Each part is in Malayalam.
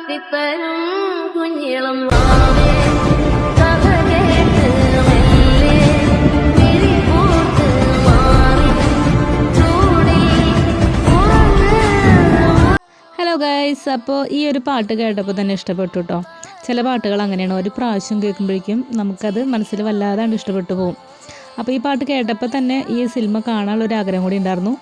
കാട്ടിത്തരും കുഞ്ഞിളം ഹലോ ഗൈസ് അപ്പോൾ ഈ ഒരു പാട്ട് കേട്ടപ്പോൾ തന്നെ ഇഷ്ടപ്പെട്ടു കേട്ടോ ചില പാട്ടുകൾ അങ്ങനെയാണ്. ഒരു പ്രാവശ്യം കേൾക്കുമ്പോഴേക്കും നമുക്കത് മനസ്സിൽ വല്ലാതെ ഇഷ്ടപ്പെട്ടു പോകും അപ്പോൾ ഈ പാട്ട് കേട്ടപ്പോൾ തന്നെ ഈ സിനിമ കാണാനുള്ള ഒരു ആഗ്രഹം കൂടി ഉണ്ടായിരുന്നു.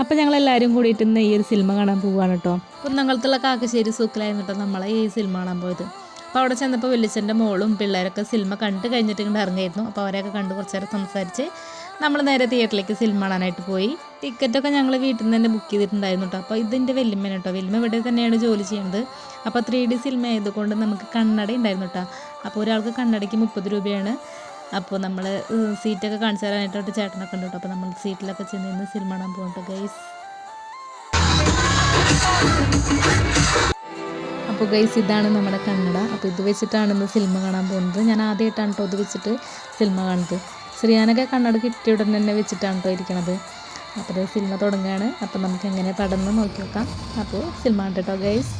അപ്പോൾ ഞങ്ങൾ എല്ലാവരും കൂടിയിട്ട് ഇന്ന് ഈ ഒരു സിനിമ കാണാൻ പോവുകയാണ് കേട്ടോ കുന്നംകുളത്തുള്ള കാക്കശ്ശേരി സൂക്കിലായിരുന്നിട്ട് നമ്മളെ ഈ സിനിമ കാണാൻ പോയത്. അപ്പോൾ അവിടെ ചെന്നപ്പോൾ വെള്ളിച്ചന്റെ മോളും പിള്ളേരൊക്കെ സിനിമ കണ്ട് കഴിഞ്ഞിട്ട് ഇങ്ങോട്ട് ഇറങ്ങിയിരുന്നു അപ്പോൾ അവരെയൊക്കെ കണ്ട് കുറച്ച് നേരം സംസാരിച്ച് നമ്മൾ നേരെ തിയേറ്ററിലേക്ക് സിനിമ കാണാനായിട്ട് പോയി. ടിക്കറ്റൊക്കെ ഞങ്ങൾ വീട്ടിൽ നിന്ന് തന്നെ ബുക്ക് ചെയ്തിട്ടുണ്ടായിരുന്നു കേട്ടോ. അപ്പോൾ ഇതിന്റെ വെല്ലുമ്മ കേട്ടോ. വെല്ലുമ്മ ഇവിടെ തന്നെയാണ് ജോലി ചെയ്യുന്നത്. അപ്പോൾ ത്രീ ഡി സിനിമ ആയതുകൊണ്ട് നമുക്ക് കണ്ണട ഉണ്ടായിരുന്നു കേട്ടോ. അപ്പോൾ ഒരാൾക്ക് കണ്ണടയ്ക്ക് മുപ്പത് രൂപയാണ്. അപ്പോൾ നമ്മൾ സീറ്റൊക്കെ കാണിച്ചു തരാനായിട്ടോട്ട് ചേട്ടനൊക്കെ ഉണ്ട് കേട്ടോ. അപ്പോൾ നമ്മൾ സീറ്റിലൊക്കെ ചെന്ന് സിനിമ കാണാൻ പോകുന്നുണ്ട് ഗൈസ്. അപ്പോൾ ഗൈസ് ഇതാണ് നമ്മുടെ കന്നഡ. അപ്പോൾ ഇത് വെച്ചിട്ടാണ് ഇന്ന് സിനിമ കാണാൻ പോകുന്നത്. ഞാൻ ആദ്യമായിട്ടാണ് കേട്ടോ ഇത് വെച്ചിട്ട് സിനിമ കാണുന്നത്. ശ്രീയാനൊക്കെ കണ്ണട കിട്ടിയ ഉടൻ തന്നെ വെച്ചിട്ടാണ് കേട്ടോ ഇരിക്കണത്. അപ്പോൾ ഇത് സിനിമ തുടങ്ങുകയാണ്. അപ്പോൾ നമുക്ക് എങ്ങനെ പടന്ന് നോക്കി നോക്കാം. അപ്പോൾ സിനിമ കേട്ടോ ഗൈസ്?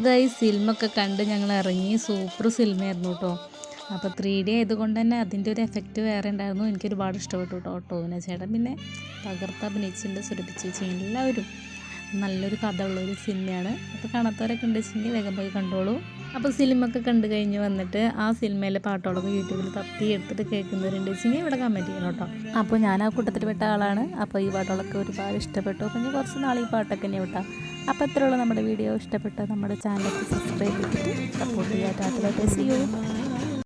അപ്പോൾ സിൽമൊക്കെ കണ്ട് ഞങ്ങൾ ഇറങ്ങി. സൂപ്പർ സിനിമയായിരുന്നു കേട്ടോ. അപ്പോൾ ത്രീ ഡി ആയതുകൊണ്ട് തന്നെ അതിന്റെ ഒരു എഫക്റ്റ് വേറെ ഉണ്ടായിരുന്നു. എനിക്ക് ഒരുപാട് ഇഷ്ടപ്പെട്ടു കേട്ടോ ടോവിന ചേട്ടൻ. പിന്നെ തകർത്ത് അഭിനയിച്ചിട്ടുണ്ട് ചേച്ചി. എല്ലാവരും നല്ലൊരു കഥ ഉള്ളൊരു സിനിമയാണ്. അപ്പോൾ കാണാത്തവരൊക്കെ ഉണ്ട് വെച്ചിട്ടുണ്ടെങ്കിൽ വേഗം പോയി കണ്ടോളൂ. അപ്പോൾ സിനിമയൊക്കെ കണ്ടു കഴിഞ്ഞ് വന്നിട്ട് ആ സിനിമയിലെ പാട്ടുകളൊക്കെ യൂട്യൂബിൽ തപ്പി എടുത്തിട്ട് കേൾക്കുന്നവരുണ്ട് വെച്ചെങ്കിൽ ഇവിടെ കമന്റ് ചെയ്യണം കേട്ടോ. അപ്പോൾ ഞാൻ ആ കൂട്ടത്തിൽ പെട്ട ആളാണ്. അപ്പോൾ ഈ പാട്ടുകളൊക്കെ ഒരുപാട് ഇഷ്ടപ്പെട്ടു. അപ്പോൾ ഞാൻ കുറച്ച് നാൾ ഈ പാട്ടൊക്കെ തന്നെ വിട്ടാം. അപ്പോൾ ഇത്രയുള്ള നമ്മുടെ വീഡിയോ. ഇഷ്ടപ്പെട്ട നമ്മുടെ ചാനലൊക്കെ സബ്സ്ക്രൈബ് ചെയ്തിട്ട് സപ്പോർട്ട് ചെയ്യാൻ ടാറ്റ